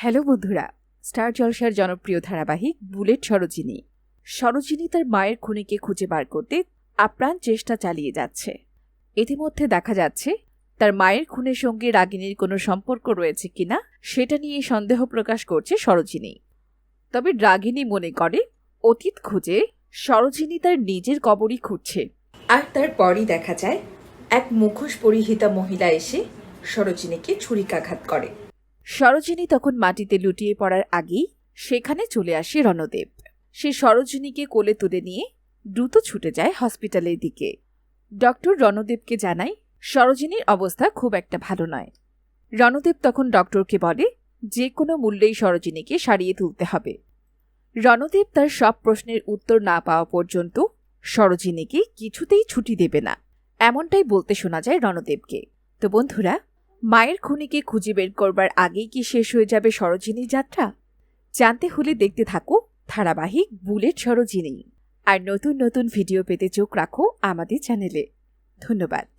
Hello বন্ধুরা, star জলসার জনপ্রিয় ধারাবাহিক বুলেট সরোজিনী। সরোজিনী তার মায়ের খুনিকে খুঁজে বার করতে আপ্রাণ চেষ্টা চালিয়ে যাচ্ছে। ইতিমধ্যে দেখা যাচ্ছে, তার মায়ের খুনের সঙ্গে রাগিনীর কোনো সম্পর্ক রয়েছে কিনা সেটা নিয়ে সন্দেহ প্রকাশ করছে সরোজিনী। তবে রাগিনী মনে করে, অতীত খুঁজে সরোজিনী তার নিজের কবরই খুঁজছে। আর তারপরই দেখা যায়, এক মুখোশ পরিহিতা মহিলা এসে সরোজিনীকে ছুরিকাঘাত করে। সরোজিনী তখন মাটিতে লুটিয়ে পড়ার আগেই সেখানে চলে আসে রণদেব। সে সরোজিনীকে কোলে তুলে নিয়ে দ্রুত ছুটে যায় হসপিটালের দিকে। ডক্টর রণদেবকে জানায়, সরোজিনীর অবস্থা খুব একটা ভালো নয়। রণদেব তখন ডক্টরকে বলে, যে কোনো মূল্যেই সরোজিনীকে সারিয়ে তুলতে হবে। রণদেব তার সব প্রশ্নের উত্তর না পাওয়া পর্যন্ত সরোজিনীকে কিছুতেই ছুটি দেবে না। এমনটাই বলতে শোনা যায় রণদেবকে। তো বন্ধুরা মায়ের খুনিকে খুঁজে বের করবার আগেই কি শেষ হয়ে যাবে সরোজিনী যাত্রা? জানতে হলে দেখতে থাকো, ধারাবাহিক বুলেট সরোজিনী। আর নতুন নতুন ভিডিও পেতে চোখ রাখো আমাদের চ্যানেলে। ধন্যবাদ।